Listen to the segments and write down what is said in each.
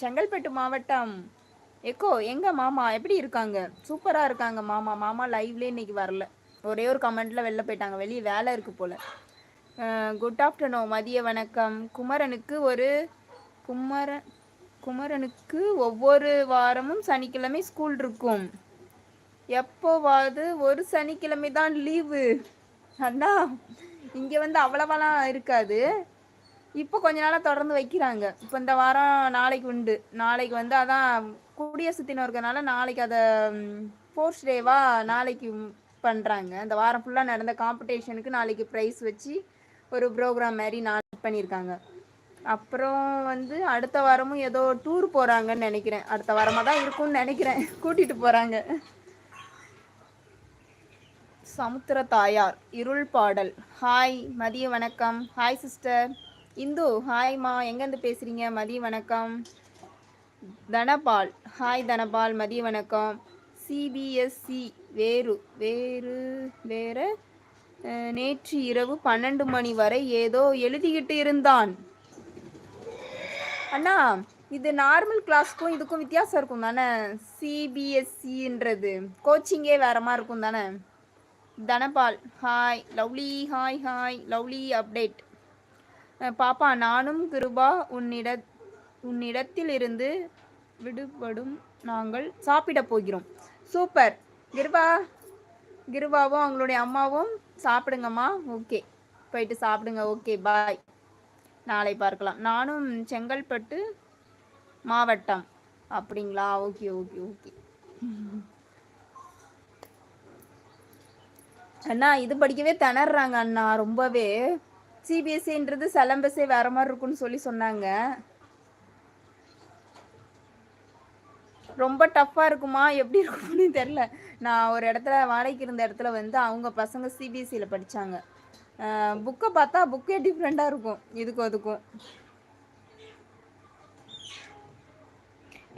செங்கல்பட்டு மாவட்டம். எக்கோ எங்க மாமா? எப்படி இருக்காங்க? சூப்பரா இருக்காங்க மாமா. மாமா லைவ்ல இன்னைக்கு வரல. ஒரே ஒரு கமெண்ட்ல வெளில போயிட்டாங்க. வெளியே வேலை இருக்கு போல. குட் ஆஃப்டர்நூன் மதிய வணக்கம். குமரனுக்கு ஒரு குமரன் குமரனுக்கு ஒவ்வொரு வாரமும் சனிக்கிழமை ஸ்கூல் இருக்கும். எப்போவாது ஒரு சனிக்கிழமை தான் லீவு அண்ணா இங்கே வந்து அவ்வளவாலாம் இருக்காது. இப்போ கொஞ்ச நாளாக தொடர்ந்து வைக்கிறாங்க. இப்போ இந்த வாரம் நாளைக்கு உண்டு. நாளைக்கு வந்து அதான் குடியரசு தினம் இருக்கிறனால நாளைக்கு அதை ஃபோர்ஸ் டேவாக நாளைக்கு பண்ணுறாங்க இந்த வாரம் ஃபுல்லாக நடந்த காம்படிஷனுக்கு நாளைக்கு ப்ரைஸ் வச்சு ஒரு ப்ரோக்ராம் மாதிரி நான் பண்ணியிருக்காங்க. அப்புறம் வந்து அடுத்த வாரமும் ஏதோ டூர் போகிறாங்கன்னு நினைக்கிறேன். அடுத்த வாரமாக தான் இருக்கும்னு நினைக்கிறேன். கூட்டிகிட்டு போகிறாங்க சமுத்திர தாயார் இருள் பாடல். ஹாய் மதிய வணக்கம். ஹாய் சிஸ்டர் இந்து ஹாய்மா எங்கேருந்து பேசுகிறீங்க மதிய வணக்கம். தனபால். ஹாய் தனபால். மதிய வணக்கம். சிபிஎஸ்சி வேறு வேறு வேற. நேற்று இரவு பன்னெண்டு மணி வரை ஏதோ எழுதிக்கிட்டு இருந்தான். அண்ணா இது நார்மல் கிளாஸ்க்கும் இதுக்கும் வித்தியாசம் இருக்கும் தானே? சிபிஎஸ்சின்றது கோச்சிங்கே வேற மாதிரி இருக்கும் தானே? Dhanapal hi lovely hi hi lovely update பாப்பா நானும் கிருபா உன்னிட உன்னிடத்திலிருந்து விடுபடும் நாங்கள் சாப்பிட போகிறோம். சூப்பர். கிருபா கிருபாவும் அவங்களுடைய அம்மாவும் சாப்பிடுங்கம்மா. ஓகே. போயிட்டு சாப்பிடுங்க. Okay bye. நாளை பார்க்கலாம். நானும் செங்கல்பட்டு மாவட்டம். அப்படிங்களா? Okay okay okay. அண்ணா இது படிக்கவே திணறாங்க அண்ணா ரொம்பவே. சிபிஎஸ்சின்றது சிலம்பஸே வேற மாதிரி இருக்கும்னு சொல்லி சொன்னாங்க. ரொம்ப டஃப்பாக இருக்குமா? எப்படி இருக்கும்னு தெரில நான் ஒரு இடத்துல வாடகைக்கு இருந்த இடத்துல வந்து அவங்க பசங்க சிபிஎஸ்சியில் படித்தாங்க புக்கை பார்த்தா புக்கே டிஃப்ரெண்ட்டாக இருக்கும். இதுக்கும் அதுக்கும்.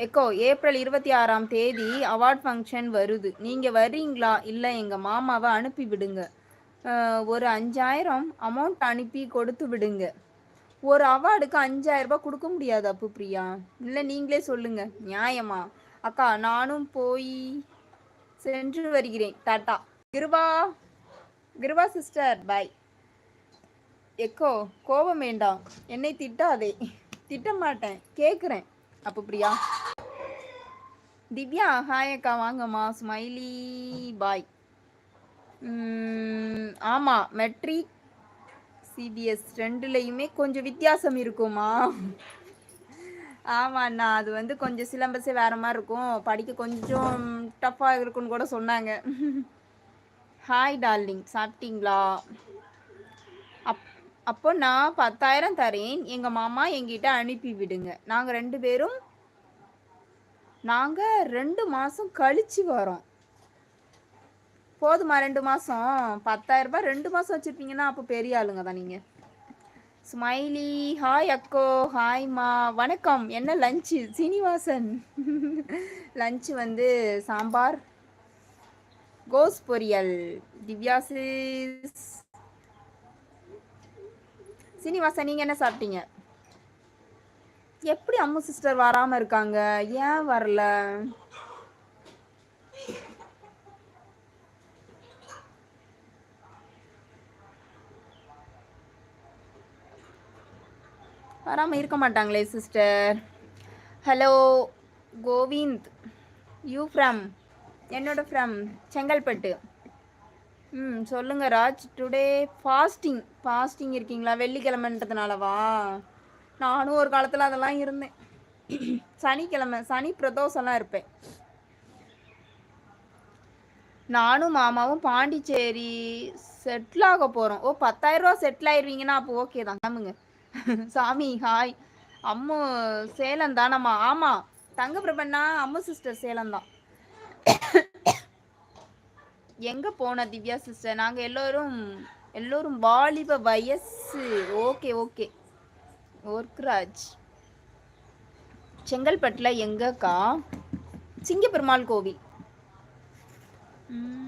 எக்கோ ஏப்ரல் இருபத்தி ஆறாம் தேதி அவார்ட் ஃபங்க்ஷன் வருது. நீங்கள் வர்றீங்களா? இல்லை எங்கள் மாமாவை அனுப்பி விடுங்க. ஒரு அஞ்சாயிரம் அமௌண்ட் அனுப்பி கொடுத்து விடுங்க. ஒரு அவார்டுக்கு அஞ்சாயிரம் ரூபாய் கொடுக்க முடியாது அப்பு பிரியா. இல்லை நீங்களே சொல்லுங்க. நியாயமா? அக்கா நானும் போய் சென்று வருகிறேன். Tata. Kiruba. Kiruba sister bye எக்கோ கோபம் வேண்டாம். என்னை திட்டாதே. திட்ட மாட்டேன். கேட்குறேன் அப்போ பிரியா. திவ்யா ஹாய் அக்கா வாங்கம்மா. ஸ்மைலி பாய் ஆமாம் மெட்ரிக் சிபிஎஸ் ரெண்டுலேயுமே கொஞ்சம் வித்தியாசம் இருக்குமா? ஆமாண்ணா அது வந்து கொஞ்சம் சிலம்பஸே வேற மாதிரி இருக்கும் படிக்க கொஞ்சம் டஃப்பாக இருக்குன்னு கூட சொன்னாங்க. ஹாய் டார்லிங் சாப்பிட்டீங்களா? அப் அப்போ நான் பத்தாயிரம் தரேன். எங்கள் மாமா எங்கிட்ட அனுப்பி விடுங்க. நாங்கள் ரெண்டு பேரும் நாங்கள் ரெண்டு மாதம் கழிச்சு வரோம். போதுமா ரெண்டு மாதம் பத்தாயிரம் ரூபாய் ரெண்டு மாதம் வச்சுருப்பீங்கன்னா அப்போ பெரிய ஆளுங்க தான் நீங்கள் ஸ்மைலி ஹாய் அக்கோ ஹாய்மா வணக்கம். என்ன லஞ்சு? சீனிவாசன். லஞ்சு வந்து சாம்பார் கோஸ் பொரியல். திவ்யாசிஸ் சீனிவாசன் நீங்கள் என்ன சாப்பிட்டீங்க? எப்படி அம்மு சிஸ்டர் வராமல் இருக்காங்க? ஏன் வரல? வராமல் இருக்க மாட்டாங்களே sister hello Govind. You from என்னோட ஃப்ரம் செங்கல்பட்டு. ம் சொல்லுங்கள் ராஜ். டுடே ஃபாஸ்டிங் ஃபாஸ்டிங் இருக்கீங்களா? வெள்ளிக்கிழமைன்றதுனாலவா? நானும் ஒரு காலத்தில் அதெல்லாம் இருந்தேன். சனிக்கிழமை சனி பிரதோஷம்லாம் இருப்பேன். நானும் மாமாவும் பாண்டிச்சேரி செட்டில் ஆக போகிறோம் ஓ பத்தாயிரரூவா செட்டில் ஆயிடுவீங்கன்னா அப்போ ஓகே தான். கிளம்புங்க. சாமி ஹாய். அம்மு சேலம் தானம்மா? ஆமாம் தங்க பிரபண்ணா அம்மு சிஸ்டர் சேலம் தான். எங்கே போன திவ்யா சிஸ்டர் நாங்கள் எல்லோரும் எல்லோரும் வாலிப வயசு. Okay okay. ஒர்க்ராஜ் செங்கல்பட்டில் எங்கக்கா? சிங்கப்பெருமாள் கோவில். ம்,